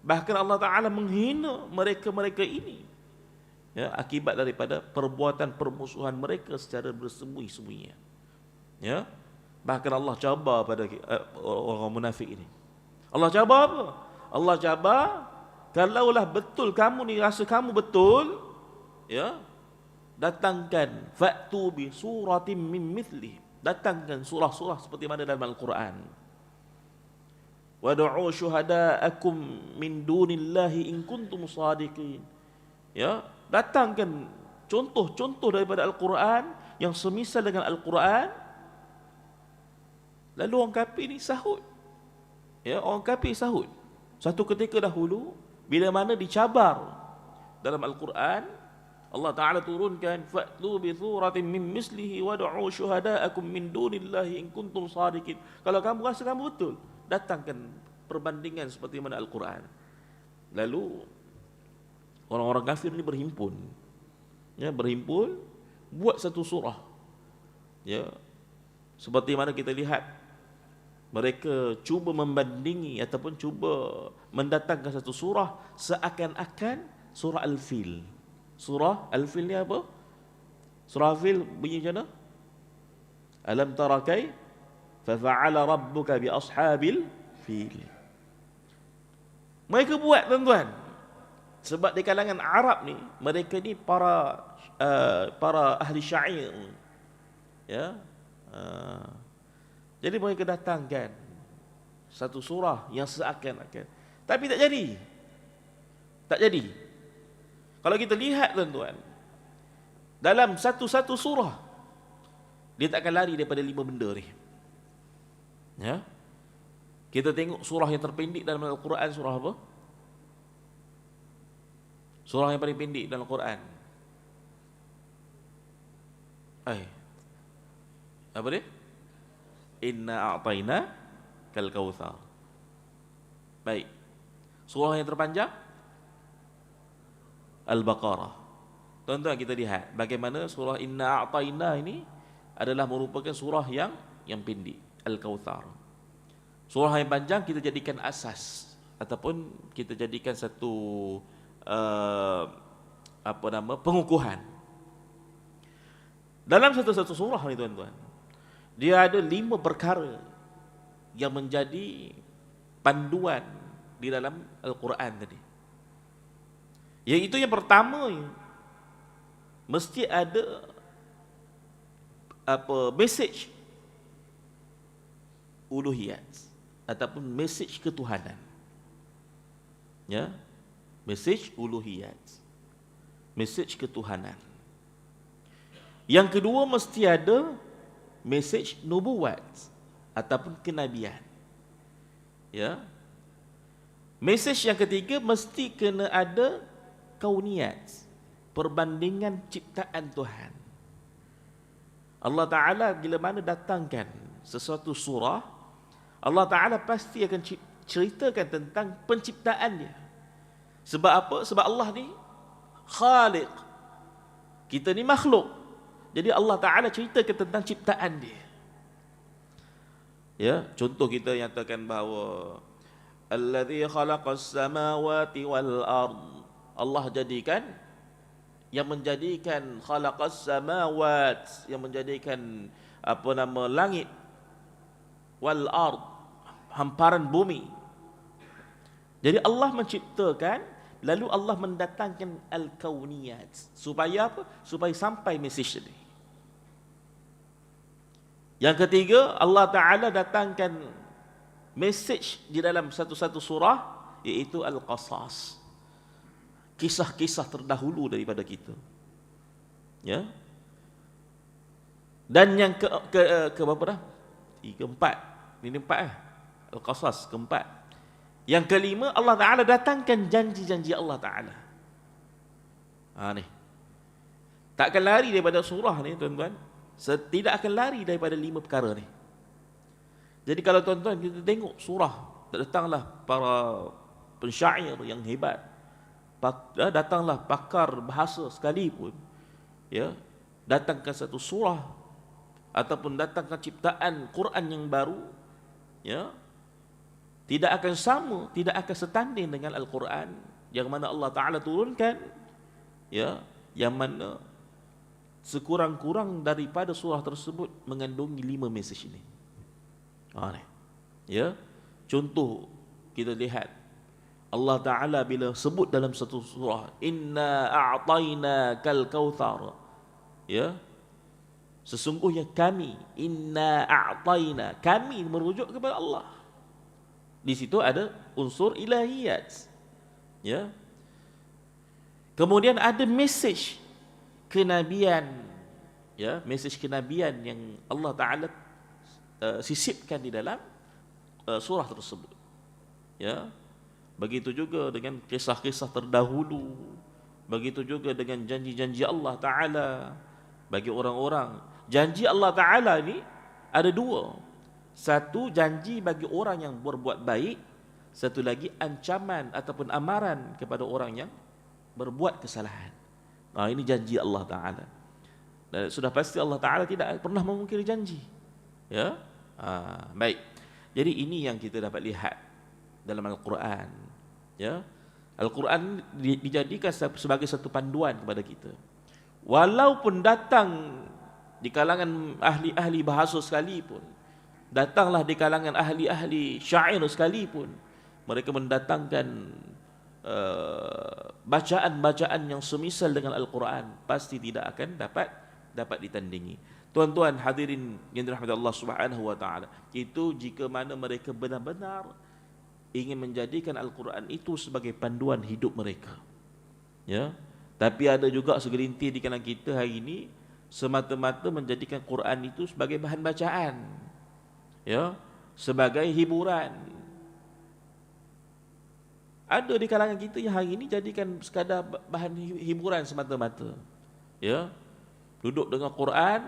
Bahkan Allah Taala menghina mereka-mereka ini. Ya, akibat daripada perbuatan permusuhan mereka secara bersembunyi-sembunyi. Ya. Bahkan Allah cabar pada uh, orang munafik ini. Allah cabar apa? Allah cabar kalaulah betul kamu ni rasa kamu betul, ya. Datangkan fa'tu bi suratin min mithli. Datangkan surah-surah seperti mana dalam Al-Quran. Wad'u syuhada'akum min dunillahi in kuntum sadiqin. Ya, datangkan contoh-contoh daripada Al-Quran yang semisal dengan Al-Quran Lalu orang kafir ni sahut. Ya, orang kafir sahut. Satu ketika dahulu bila mana dicabar dalam Al-Quran Allah Taala turunkan fa'tu bi suratin min mislihi wad'u syuhada'akum min dunillahi in kuntum sadiqin. Kalau kamu rasa kamu betul, datangkan perbandingan seperti mana Al-Quran. Lalu orang-orang kafir ni berhimpun. Ya, berhimpun buat satu surah. Ya. Seperti mana kita lihat mereka cuba membandingi ataupun cuba mendatangkan satu surah seakan-akan surah Al-Fil. Surah Al-Fil ni apa? Surah Al-Fil bunyi macam mana? Alam tara kai fa fa'ala rabbuka bi ashabil fil. Mereka buat tuan-tuan. Sebab di kalangan Arab ni, mereka ni para uh, para ahli syair. Ya. Uh, jadi mereka datangkan satu surah yang seakan-akan. Tapi tak jadi. Tak jadi. Kalau kita lihat tuan-tuan, dalam satu-satu surah, dia tak akan lari daripada lima benda ni. Ya? Kita tengok surah yang terpendek dalam Al-Quran, surah apa? Surah yang paling pendek dalam Al-Quran. Eh. Apa dia? Inna a'tayna kal kautsar. Baik. Surah yang terpanjang Al-Baqarah. Tuan-tuan kita lihat bagaimana surah Inna a'tayna ini adalah merupakan surah yang yang pendek, Al-Kautsar. Surah yang panjang kita jadikan asas ataupun kita jadikan satu uh, apa nama pengukuhan. Dalam satu-satu surah ni tuan-tuan, dia ada lima perkara yang menjadi panduan di dalam Al-Quran tadi. Yang itu yang pertama mesti ada apa message uluhiyat ataupun message ketuhanan. Ya. Message uluhiyat. Message ketuhanan. Yang kedua mesti ada message nubuat ataupun kenabian. Ya. Message yang ketiga mesti kena ada kauniat, perbandingan ciptaan Tuhan. Allah Taala bila mana datangkan sesuatu surah, Allah Taala pasti akan ceritakan tentang penciptaan dia. Sebab apa? Sebab Allah ni Khaliq. Kita ni makhluk. Jadi Allah Taala ceritakan tentang ciptaan dia. Ya, contoh kita nyatakan bahawa allazi khalaqas samawati wal ard. Allah jadikan yang menjadikan khalaqas samawat yang menjadikan apa nama langit wal ard hamparan bumi. Jadi Allah menciptakan lalu Allah mendatangkan al-kauniyat supaya apa? Supaya sampai mesej ini. Yang ketiga, Allah Ta'ala datangkan message di dalam satu-satu surah, iaitu Al-Qasas. Kisah-kisah terdahulu daripada kita. Ya. Dan yang ke, ke, ke berapa dah? Tiga, empat. Ini empat eh. Al-Qasas, keempat. Yang kelima, Allah Ta'ala datangkan janji-janji Allah Ta'ala. Ha ni. Takkan lari daripada surah ni tuan-tuan tidak akan lari daripada lima perkara ni. Jadi kalau tuan-tuan kita tengok surah, datanglah para pensyair yang hebat. Ya, datanglah pakar bahasa sekalipun. Ya, datangkan satu surah ataupun datangkan ciptaan Quran yang baru, ya. Tidak akan sama, tidak akan setanding dengan Al-Quran yang mana Allah Taala turunkan ya, yang mana sekurang-kurang daripada surah tersebut mengandungi lima mesej ini. Ha. Ya. Contoh kita lihat Allah Taala bila sebut dalam satu surah inna a'tayna kal kautsar ya sesungguhnya kami inna a'tayna kami merujuk kepada Allah di situ ada unsur ilahiyat. Ya. Kemudian ada message kenabian. Ya, message kenabian yang Allah Taala uh, sisipkan di dalam uh, surah tersebut. Ya. Begitu juga dengan kisah-kisah terdahulu. Begitu juga dengan janji-janji Allah Taala bagi orang-orang. Janji Allah Taala ini ada dua. Satu janji bagi orang yang berbuat baik, satu lagi ancaman ataupun amaran kepada orang yang berbuat kesalahan. Nah, ini janji Allah Taala. Dan sudah pasti Allah Taala tidak pernah memungkiri janji. Ya, ha, baik. Jadi ini yang kita dapat lihat dalam Al-Quran. Ya, Al-Quran dijadikan sebagai satu panduan kepada kita. Walaupun datang di kalangan ahli-ahli bahasa sekalipun, datanglah di kalangan ahli-ahli syair sekalipun mereka mendatangkan uh, bacaan-bacaan yang semisal dengan Al-Quran pasti tidak akan dapat dapat ditandingi. Tuan-tuan hadirin yang dirahmati Allah Subhanahu wa taala, itu jika mana mereka benar-benar ingin menjadikan Al-Quran itu sebagai panduan hidup mereka. Ya. Tapi ada juga segelintir di kalangan kita hari ini semata-mata menjadikan Quran itu sebagai bahan bacaan ya sebagai hiburan. Ada di kalangan kita yang hari ini jadikan sekadar bahan hiburan semata-mata. Ya duduk dengan Quran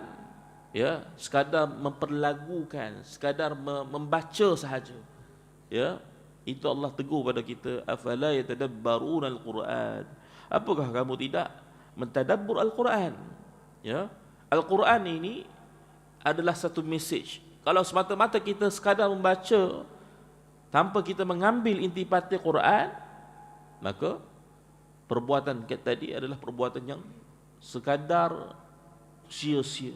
ya sekadar memperlagukan sekadar membaca sahaja. Ya itu Allah tegur pada kita afala yatadabbaruna alquran? Apakah kamu tidak mentadabbur alquran? Ya alquran ini adalah satu message kalau semata-mata kita sekadar membaca tanpa kita mengambil intipati Quran, maka perbuatan kita tadi adalah perbuatan yang sekadar sia-sia.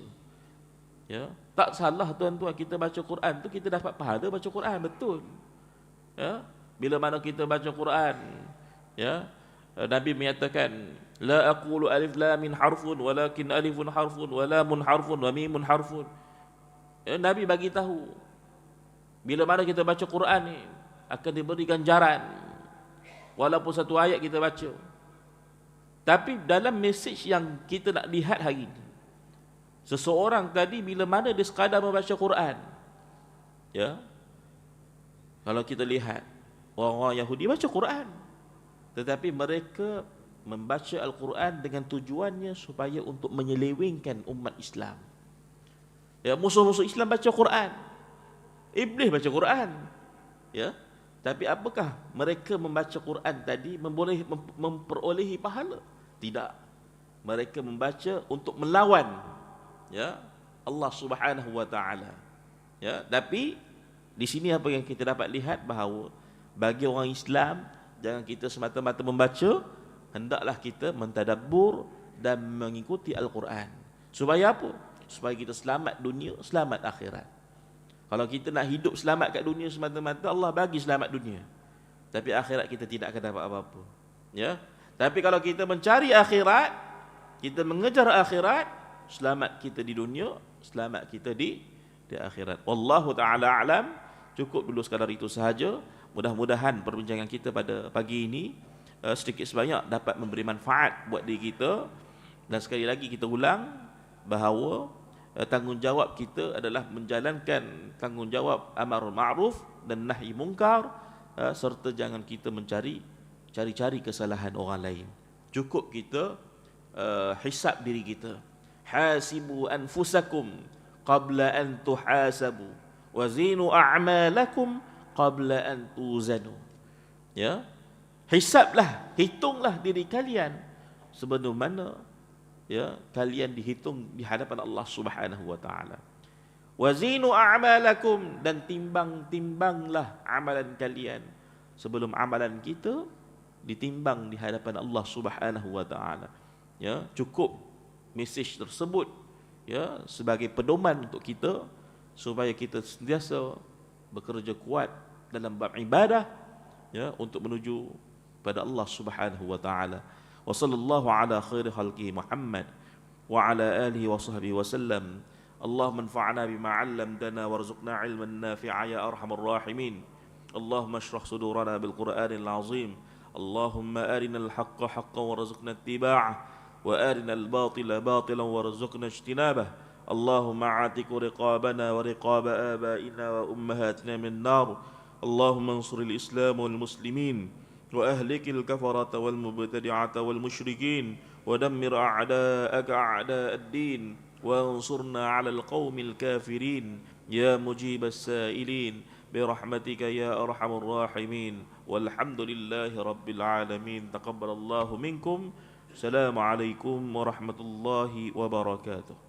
Ya, tak salah tuan-tuan kita baca Quran tu kita dapat pahala baca Quran betul. Ya, bila mana kita baca Quran, ya, Nabi menyatakan la aqulu alif lam min harfun walakin alifun harfun wa lamun harfun wa mimun harfun. Ya, Nabi bagi tahu bila mana kita baca Quran ni akan diberi ganjaran walaupun satu ayat kita baca. Tapi dalam mesej yang kita nak lihat hari ini seseorang tadi bila mana dia sekadar membaca Quran ya kalau kita lihat orang-orang Yahudi baca Quran tetapi mereka membaca Al-Quran dengan tujuannya supaya untuk menyelewengkan umat Islam Ya, musuh-musuh Islam baca Quran. Iblis baca Quran. Ya. Tapi apakah mereka membaca Quran tadi memboleh memperolehi pahala? Tidak. Mereka membaca untuk melawan ya Allah Subhanahu wa taala. Ya, tapi di sini apa yang kita dapat lihat bahawa bagi orang Islam jangan kita semata-mata membaca, hendaklah kita mentadabbur dan mengikuti Al-Quran. Supaya apa? Supaya kita selamat dunia, selamat akhirat. Kalau kita nak hidup selamat kat dunia semata-mata Allah bagi selamat dunia. Tapi akhirat kita tidak akan dapat apa-apa. Ya. Tapi kalau kita mencari akhirat, kita mengejar akhirat, selamat kita di dunia, selamat kita di di akhirat. Wallahu taala alam. Cukup dulu sekadar itu sahaja. Mudah-mudahan perbincangan kita pada pagi ini uh, sedikit sebanyak dapat memberi manfaat buat diri kita. Dan sekali lagi kita ulang bahawa uh, tanggungjawab kita adalah menjalankan tanggungjawab amarul ma'ruf dan nahi mungkar uh, serta jangan kita mencari cari-cari kesalahan orang lain. Cukup kita uh, hisap diri kita. Hasibu anfusakum qabla an tuhasabu wa zinu a'malakum qabla an tuzanu. Ya. Hisablah, hitunglah diri kalian sebelum mana ya kalian dihitung di hadapan Allah Subhanahu wa taala. Wazinu a'malakum dan timbang-timbanglah amalan kalian sebelum amalan kita ditimbang di hadapan Allah Subhanahu wa taala. Ya, cukup mesej tersebut ya sebagai pedoman untuk kita supaya kita sentiasa bekerja kuat dalam bab ibadah ya untuk menuju pada Allah Subhanahu wa taala. وصلى الله على خير خلقه محمد وعلى آله وصحبه وسلم. اللهم انفعنا بما علمتنا وارزقنا علما نافعا يا أرحم الراحمين. اللهم اشرح صدورنا بالقرآن العظيم. اللهم أرنا الحق حقا وارزقنا اتباعه وأرنا الباطل باطلا وارزقنا اجتنابه. اللهم عاتق رقابنا ورقاب آبائنا وأمهاتنا من النار. اللهم انصر الإسلام والمسلمين. وأهلك الكفرة والمبتدعة والمشركين ودمر أعداءك أعداء الدين وانصرنا على القوم الكافرين. يا مجيب السائلين برحمتك يا أرحم الراحمين. والحمد لله رب العالمين. تقبل الله منكم. السلام عليكم ورحمة الله وبركاته.